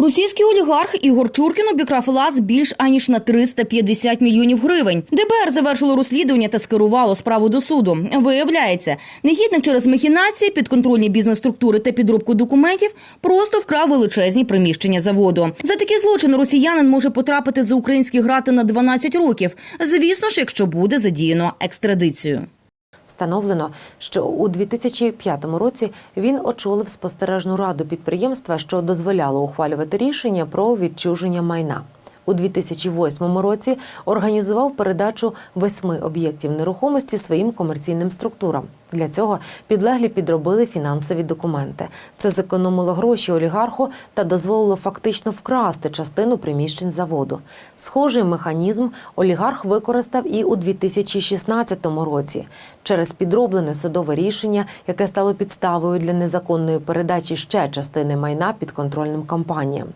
Російський олігарх Ігор Чуркін обікрав ЛАЗ більш аніж на 350 мільйонів гривень. ДБР завершило розслідування та скерувало справу до суду. Виявляється, негідник через махінації, підконтрольні бізнес-структури та підробку документів просто вкрав величезні приміщення заводу. За такі злочини росіянин може потрапити за українські грати на 12 років. Звісно ж, якщо буде задіяно екстрадицію. Встановлено, що у 2005 році він очолив спостережну раду підприємства, що дозволяло ухвалювати рішення про відчуження майна. У 2008 році організував передачу восьми об'єктів нерухомості своїм комерційним структурам. Для цього підлеглі підробили фінансові документи. Це зекономило гроші олігарху та дозволило фактично вкрасти частину приміщень заводу. Схожий механізм олігарх використав і у 2016 році через підроблене судове рішення, яке стало підставою для незаконної передачі ще частини майна підконтрольним компаніям.